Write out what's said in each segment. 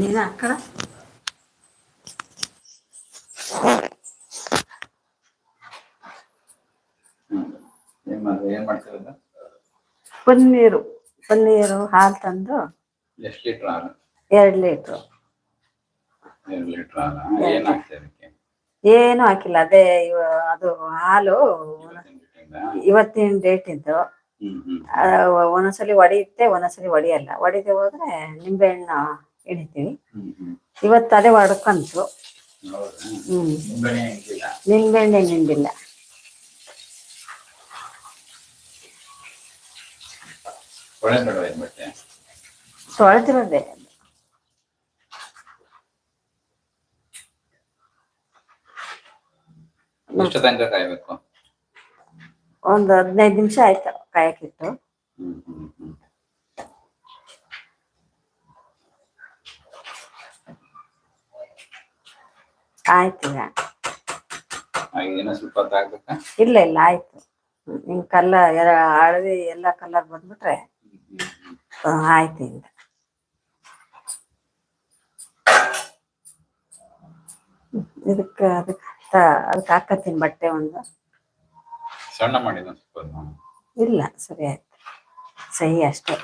ನೀನು అక్కడ ಪನ್ನೀರು. ಪನ್ನೀರು ಹಾಲು ತಂದು ಎರಡು ಲೀಟ್ರು. ಏನು ಹಾಕಿಲ್ಲ. ಅದೇ ಅದು ಹಾಲು ಇವತ್ತಿನ ಡೇಟ್ ಇದ್ದು ಒಂದೊಂದ್ಸಲಿ ಒಡೆಯುತ್ತೆ ಒಂದೊಂದ್ಸಲಿ ಒಡೆಯಲ್ಲ ಒಡೆದು ಹೋದ್ರೆ ನಿಂಬೆಹಣ್ಣು ಹಿಡಿತೀವಿ ಇವತ್ತು ಅದೇ ಒಡ್ಕಂತು ಹ್ಮ್. ನಿಂಬೆಹಣ್ಣೆ ಬಟ್ಟೆ? ತೊಳೆದಿರೋದೆ. ಒಂದು ಹದಿನೈದು ನಿಮಿಷ ಆಯ್ತು ಕಾಯಕ್ಕಿಟ್ಟು ಹ್ಮ್ ಹ್ಮ್ ಹ್ಮ್ ಆಯ್ತು ಈಗ. ಸ್ವಲ್ಪ ಇಲ್ಲ ಇಲ್ಲ ಆಯ್ತು. ಹಿಂಗ್ ಕಲ್ಲ ಹಳದಿ ಎಲ್ಲ ಕಲರ್ ಬಂದ್ಬಿಟ್ರೆ ಆಯ್ತು ಈಗ. ಇದಕ್ಕೆ ಅದಕ್ಕೆ ಅದಕ್ಕೆ ಹಾಕತ್ತೀನಿ ಬಟ್ಟೆ ಒಂದು. ಸಣ್ಣ ಮಾಡಿದ ಇಲ್ಲ ಸರಿ ಆಯ್ತು. ಸಹಿ ಅಷ್ಟೇ.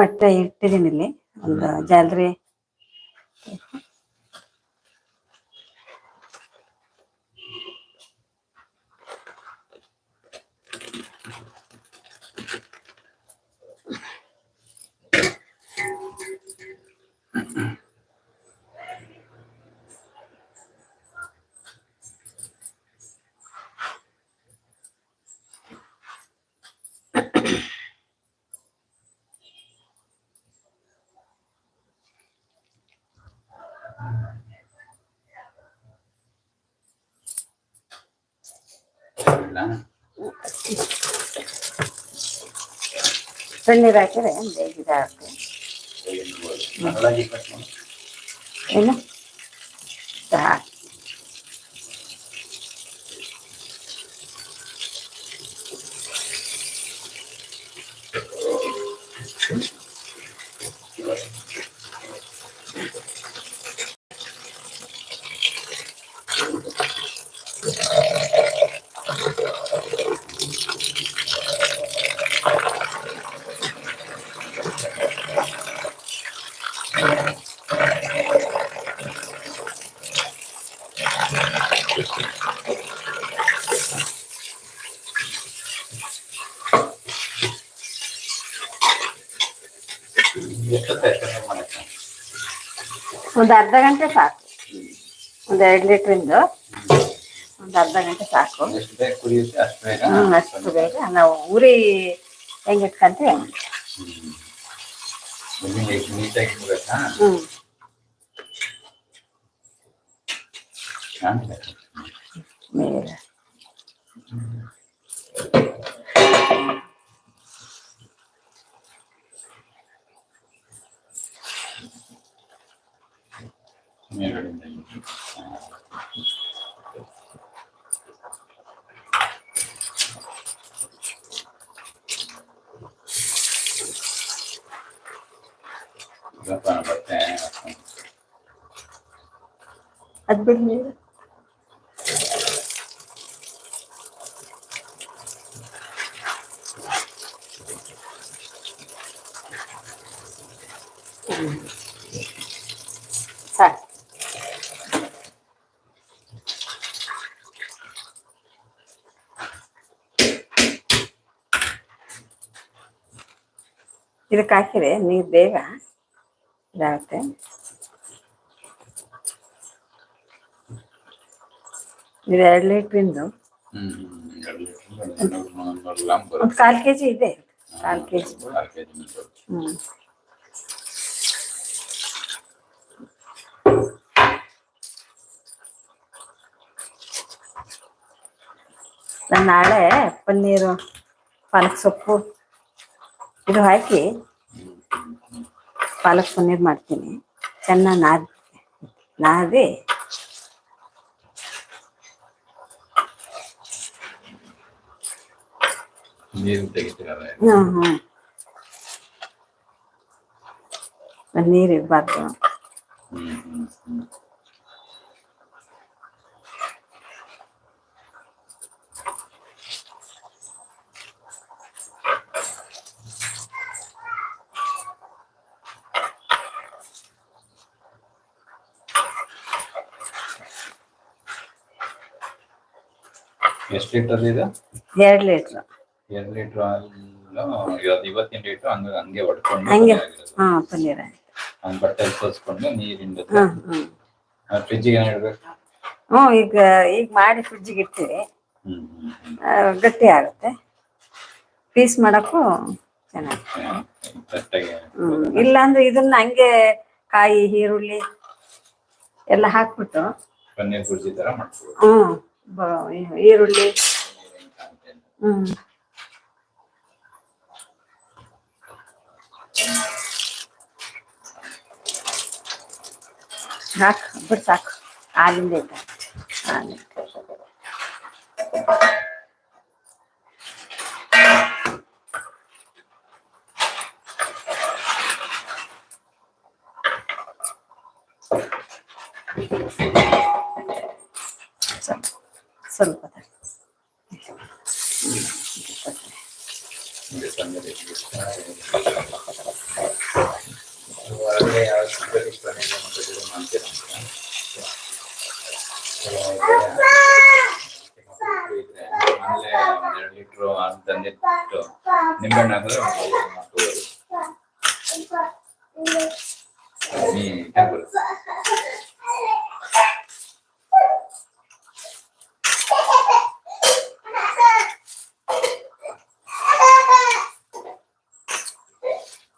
ಬಟ್ಟೆ ಇಟ್ಟಿದ್ದೀನಿ ಇಲ್ಲಿ. ಒಂದು ಜಾಲರಿ. ಇಲ್ಲ ತಣ್ಣೀರು ಹಾಕಿದ್ರೆ ಬೇಗ ಇದಾಗುತ್ತೆ ಮರಳಾಗಿ ಕಟ್ ಮಾಡು. ಒಂದು ಅರ್ಧ ಗಂಟೆ ಸಾಕು. ಒಂದು ಎರಡು ಲೀಟ್ರಿಂದ ಒಂದು ಅರ್ಧ ಗಂಟೆ ಸಾಕು. ಕುದಿಯುತ್ತೆ ಅಷ್ಟು ಬೇಗ? ಹ್ಮ್ ಅಷ್ಟು ಬೇಗ. ನಾವು ಉರಿ ಹೆಂಗೆ ಇಟ್ಕಂತೀವಿ ಹಂಗೆ? ಕಾಣ್ತದೆ. ಮೇಲೆ. нежели дают. Заработаем. Отбывнее. ಇದಕ್ಕೆ ಹಾಕಿದ್ರೆ ನೀರು ಬೇಗ ಇದಾಗುತ್ತೆ. ಇದು ಎರಡು ಲೀಟ್ರಿಂದು ಹ್ಮ್ ಹ್ಮ್ ಎರಡು ಲೀಟ್ರ್ ನೂರು ಗ್ರಾಮ್ ಬರುತ್ತೆ. ಒಂದು ಕಾಲು ಕೆ ಜಿ ಇದೆ ಕಾಲು ಕೆ ಜಿ ಕಾಲು ಕೆ ಜಿ ಬರುತ್ತೆ. ಹ್ಞೂ ನಾನು ನಾಳೆ ಪನ್ನೀರು ಪಾಲಕ್ ಸೊಪ್ಪು ಇದು ಹಾಕಿ ಪಾಲಕ್ ಪನ್ನೀರ್ ಮಾಡ್ತೀನಿ. ಚೆನ್ನಾಗಿ ನಾದ್ ನಾದಿ. ನೀರು ತೆಗಿತೀರಲ್ಲ ಹ್ಮ್ ಹ್ಮ್. ನೀರು ಇರಬಾರ್ದು. ಎಷ್ಟು ಲೀಟರ್ ಇದು? ಎರಡು ಲೀಟ್ರ್ ಎರಡು ಲೀಟರ್ ಅಲ್ಲ ಇವತ್ತು ಇವತ್ತಿನ ಲೀಟರ್ ಹಂಗ ಹಂಗೆ ಹೊಡ್ಕೊಂಡು ಹಂಗೆ. ಹಾ ಪನ್ನೀರ್ ಬಟ್ಟೆ ಹಂಗ್ ಬಟ್ಟೆಲಿ ಸೋಸ್ಕೊಂಡು ನೀರಿಂದ ಫ್ರಿಜ್ಜಿಗೆ ಏನು ಇಡ್ಬೇಕು ಹ್ಞೂ ಈಗ ಈಗ ಮಾಡಿ ಫ್ರಿಜ್ಜಿಗೆ ಇಡ್ತೀವಿ. ಗಟ್ಟಿ ಆಗುತ್ತೆ. ಪೀಸ್ ಮಾಡಕ್ಕೂ ಚೆನ್ನಾಗಿ ಇಲ್ಲ ಅಂದ್ರೆ ಇದನ್ನ ಹಂಗೆ ಕಾಯಿ ಈರುಳ್ಳಿ ಎಲ್ಲ ಹಾಕ್ಬಿಟ್ಟು ಪನ್ನೀರ್ ಬುರ್ಜಿ ತರ ಮಾಡ್ತೀವಿ ಹ್ಮ್ ಬ- ಈರುಳ್ಳಿ ಹ್ಮ್ ಸಾಕು ಬಿಟ್ಟು ಸಾಕು ಹಾಲಿಂದ ಐತೆ ಹಾಲು ಹೊರಗಡೆ ಯಾವ ಚಿಕ್ಕದಾಗಿ ಪನ್ನೀರ್ ಮಾಡೋದು ಮಾಡ್ತೀರಾ ಅಂತ. ಇದ್ರೆ ಆಮೇಲೆ ಒಂದ್ ಎರಡು ಲೀಟ್ರು ಹಾಲು ತಂದಿಟ್ಟು ನಿಂಬೆಹಣ್ಣು ಹಾಕಿದ್ರೆ ಒಂದು ಐದು ಮಾಡ್ಕೋಬೋದು. ನೀಟಾಗಿ ಬರುತ್ತೆ.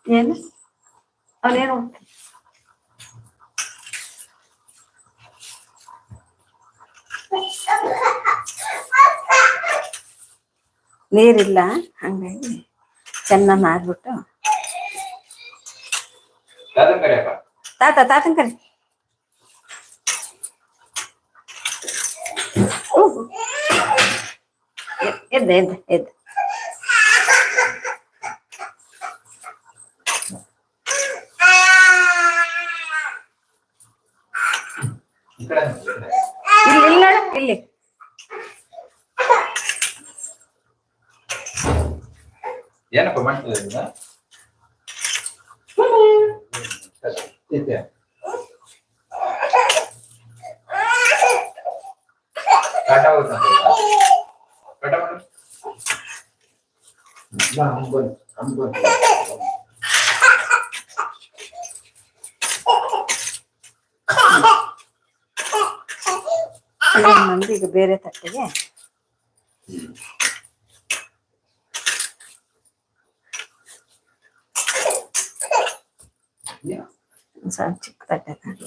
ಏನು ಅವನೇನು ನೀರಿಲ್ಲ ಹಂಗಾಗಿ ಚೆನ್ನಾಗಿ ಮಾಡ್ಬಿಟ್ಟು. ತಾತ ತಾತನ್ ಕರಿ ಎದ್ದ ಎದ್ದ ಎದ್ದ ಈ ಕಡೆ ನೋಡಿ, ಈ ಕಡೆ. ಇಲ್ಲಿ ಇಲ್ಲಿ ನೋಡು, ಇಲ್ಲಿ ಏನಪ್ಪ ಮಾಡ್ತಿದ್ದೆ ಇದನ್ನ? ಇದೆ. ಕಾಟ ಹೋಗುತ್ತಂತೆ ಈಗ. ಕಾಟ ಮಾಡು. ಬಾ, ಹಂಗ್ ಬಂದು, ಹಂಗ್ ಬಂದು. ನಮ್ದು ಈಗ ಬೇರೆ ತಟ್ಟೆಗೆ ಏನು? ಒಂದ್ ಸ್ವಲ್ಪ ಚಿಕ್ಕ ತಟ್ಟೆ ತಗೊಂಡು.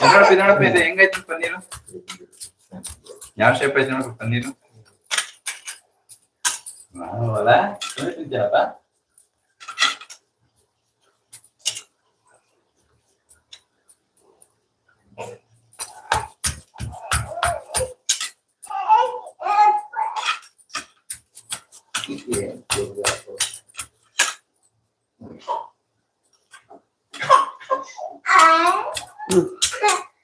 ಬೈ. ನೋಡಪ್ಪ ಇದು ನೋಡಪ್ಪ ಇದು ಹೆಂಗೈತಿ ಪನ್ನೀರು ಯಾವ ಶೇಪ್ ಐತಿ ನೋಡಪ್ಪ ಪನ್ನೀರು ಹೌದಾ ತಿಂತೀಯಪ್ಪ ಹ್ಮ್.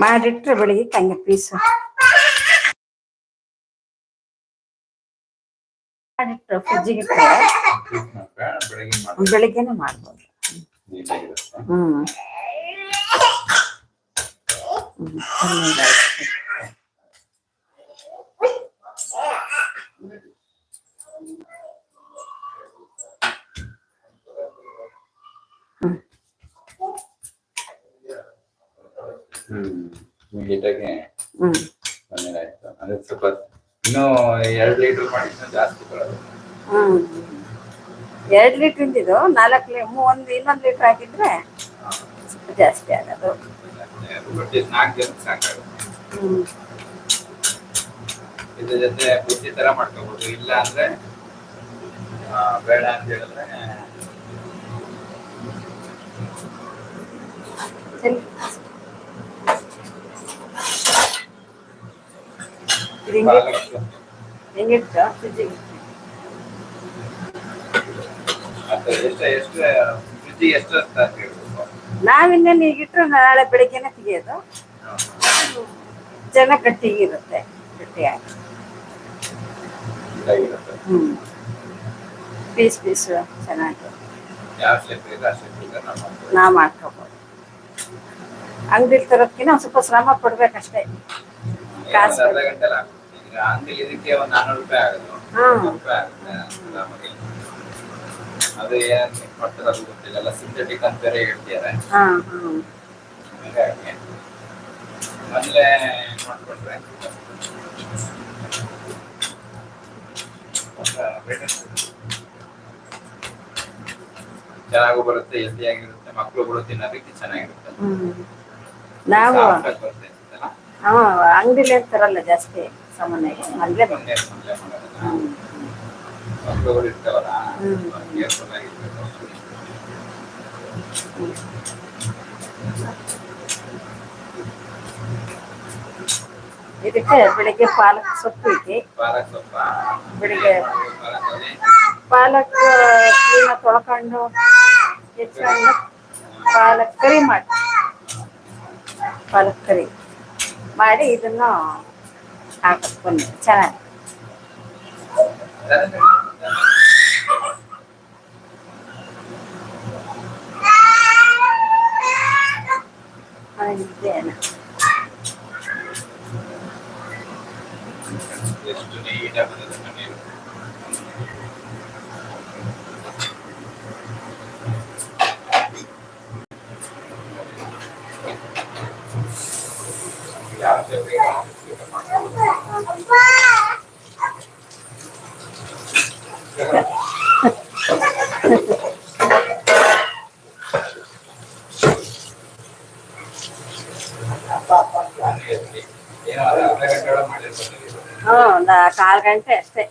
ಮಾಡಿಟ್ರೆ ಬೆಳಿಗ್ಗೆ ಹಂಗೆ ಪೀಸು ಮಾಡಿಟ್ರೆ ಫ್ರಿಜ್ಜಿಗೆ ಇಟ್ಟರೆ ಬೆಳಗ್ಗೆ ಮಾಡಿ ಬೆಳಿಗ್ಗೆನೆ ಮಾಡ್ಬೋದು ನೀಟಾಗಿರುತ್ತೆ ಹ್ಮ್ ಹ್ಮ್, ಪನ್ನೀರ್ ಆಯ್ತು. ಇಮಿಡಿಯೇಟ್ ಆಗಿ ಹ್ಮ್ ಪನ್ನೀರ್ ಆಯ್ತು ಅಂದ್ರೆ ಸ್ವಲ್ಪ ಇನ್ನೂ ಎರಡು ಲೀಟರ್ ಮಾಡಿದ್ರೆ ಜಾಸ್ತಿ ಬರೋದು ಹ್ಮ್. ಎರಡು ಲೀಟರ್ ಇದು ನಾಲ್ಕು ಲೀ ಒಂದು ಇನ್ನೊಂದು ಲೀಟ್ರ್ ಹಾಕಿದ್ರೆ ಜಾಸ್ತಿ ಆಗೋದು ನಾಲ್ಕು ಜನಕ್ಕೆ ಸಾಕಾಗುತ್ತೆ ಹ್ಮ್. ಇದ್ರ ಜೊತೆ ಬುದ್ಧಿ ತರ ಮಾಡ್ಕೋಬಹುದು ಇಲ್ಲ ಅಂದ್ರೆ ಬೇಡ ಅಂತ ಹೇಳಿದ್ರೆ. ಇದು ಹಿಂಗೆ? ಹೆಂಗಿಟ್ಟು ಫ್ರಿಜ್ಜಿಗೆ ನಾವಿನ್ನೇನು ಈಗಿಟ್ರೆ ನಾಳೆ ಬೆಳಿಗ್ಗೆನೆ ತೆಗಿಯೋದು. ಚೆನ್ನಾಗಿ ಗಟ್ಟಿಗಿರುತ್ತೆ ಗಟ್ಟಿಯಾಗಿ. ಹ್ಮ್. ಪೀಸ್ ಪೀಸು ಚೆನ್ನಾಗಿ. ನಾ ತರೋದ್ಕಿನ್ನ ನಾವು ಮಾಡ್ಕೋಬೋದು. ಅಂಗಡಿಲಿ ತರೋದ್ಕಿಂತ ಒಂದು ಸ್ವಲ್ಪ ಶ್ರಮ ಪಡ್ಬೇಕಷ್ಟೇ. ಕಾಸು ಅಂಗಡಿ ಇದಕ್ಕೆ ಒಂದು ನಾನ್ನೂರು ರೂಪಾಯಿ. ರೂಪಾಯಿ ಆಗುತ್ತೆ ಆರಾಮಾಗಿ. ಅದು ಏನ್ ಕೊಡ್ತಾರೆ ಅದು ಗೊತ್ತಿಲ್ಲ. ಎಲ್ಲ ಸಿಂಥೆಟಿಕ್ ಅಂತ ಬೇರೆ ಹೇಳ್ತಿದ್ದಾರೆ. ಹಾಗಾಗಿ ಮೊದಲೇ ಮಾಡ್ಕೊಂಡ್ರೆ ಚೆನ್ನಾಗೂ ಬರುತ್ತೆ ಹೆಲ್ದಿ ಆಗಿರುತ್ತೆ ಮಕ್ಕಳು ಕೂಡ ತಿನ್ನೋದಕ್ಕೆ ಚೆನ್ನಾಗಿರುತ್ತೆ. ನಾವು ಅಂಗಡಿಲಿ ತರಲ್ಲ ಜಾಸ್ತಿ. ಮಾಡೋದಲ್ಲ. ಹ್ಮ್ ಮಕ್ಕಳುಗಳು ಇರ್ತಾವಲ್ಲ ಹ್ಮ್. ಕೇರ್ಫುಲ್ ಆಗಿರ್ಬೇಕು ಇದಕ್ಕೆ ಬೆಳಿಗ್ಗೆ ಪಾಲಕ್ ಸೊಪ್ಪು ಐತಿ ಬೆಳಿಗ್ಗೆ ಪಾಲಕ್ ಕ್ಲೀನ ತೊಳ್ಕೊಂಡು ಹೆಚ್ಕೊಂಡು ಪಾಲಕ್ ಕರಿ ಮಾಡಿ. ಪಾಲಕ್ ಕರಿ. ಮಾಡಿ ಇದನ್ನು ตากับคนใช่ แล้ว ಹ್ಞೂ ಒಂದು ಕಾಲು ಗಂಟೆ ಅಷ್ಟೇ.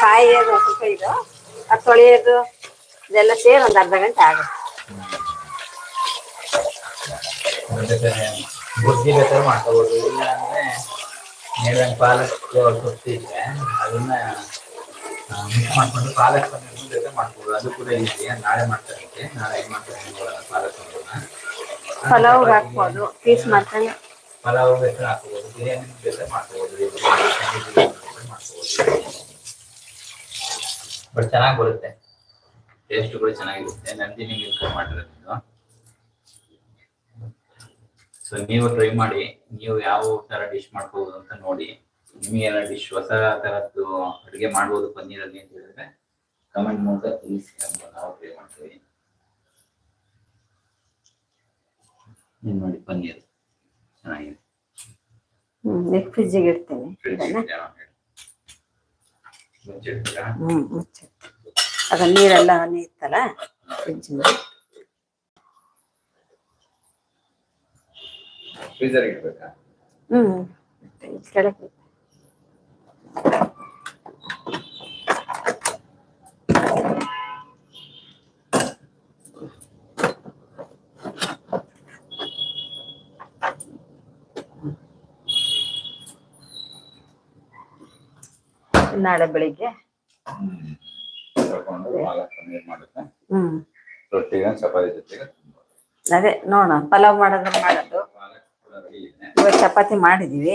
ಕಾಯೋದು ಒಂದ್ ಸ್ವಲ್ಪ ಇದು ಅದು ತೊಳೆಯೋದು, ಇದೆಲ್ಲ ಸೇರಿ ಒಂದು ಅರ್ಧ ಗಂಟೆ ಆಗುತ್ತೆ. ಬುದ್ಧಿ ಬೇಕಾದ್ರೆ ಮಾಡ್ಕೋಬೋದು. ಇಲ್ಲ ಅಂದ್ರೆ ನೀವೇನು ಪಾಲಕ್ ಕೊಡ್ತಿದ್ರೆ ಅದನ್ನ ಮಾಡ್ಕೊಂಡು ಪಾಲಕ್ ಪನ್ನೀರ್ ಜೊತೆ ಮಾಡ್ಬೋದು ಅದು ಕೂಡ ಇದೆ ನಾಳೆ ಮಾಡ್ತಾರೆ ನಾಳೆ ಏನ್ ನೋಡೋಣ ಪಾಲಕ್. ಪಲಾವ್ ಹಾಕ್ಬೋದು, ಪೀಸ್ ಪಲಾವ್ ಬೇಕಾದ್ರೆ ಹಾಕೋಬೋದು ಬಿರಿಯಾನಿ ಬಟ್ ಚೆನ್ನಾಗಿ ಬರುತ್ತೆ. ಟೇಸ್ಟ್ ಕೂಡ ಚೆನ್ನಾಗಿರುತ್ತೆ. ನಂದಿನಿ ಮಿಲ್ಕ್ ಮಾಡಿರೋದು ಸೊ ನೀವು ಟ್ರೈ ಮಾಡಿ, ನೀವು ಯಾವ ತರ ಡಿಶ್ ಮಾಡ್ಕೋಬಹುದು ಅಂತ ನೋಡಿ. ನಿಮಗೆಲ್ಲ ಡಿಶ್ ಹೊಸ ತರದ್ದು ಅಡುಗೆ ಮಾಡ್ಬೋದು ಪನ್ನೀರಲ್ಲಿ ಅಂತ ಹೇಳಿದ್ರೆ ಕಮೆಂಟ್ ಮೂಲಕ ತಿಳಿಸಿ ನಮ್ಗೆ ನಾವು ಟ್ರೈ ಮಾಡ್ತೀವಿ. ಏನ್ ಮಾಡಿ ಪನ್ನೀರ್. ಚೆನ್ನಾಗಿದೆ. ನೆಕ್ ಫ್ರಿಜ್ಜಿಗೆ ಇಡ್ತೇನೆ. ಮುಚ್ಚಿ ಅದ ನೀರೆಲ್ಲ ನೀರ್ತಲ್ಲ ಫ್ರಿಜ್ ಫ್ರೀಜರ್ ಇಡ್ಬೇಕಾ? ಹ್ಮ್ ಕೆಳಗೆ ನಾಳೆ ಬೆಳಿಗ್ಗೆ. ಹ್ಮ್. ಅದೇ ನೋಡೋಣ ಪಲಾವ್ ಮಾಡೋದ್ರ ಮಾಡೋದು. ಇವಾಗ ಚಪಾತಿ ಮಾಡಿದೀವಿ.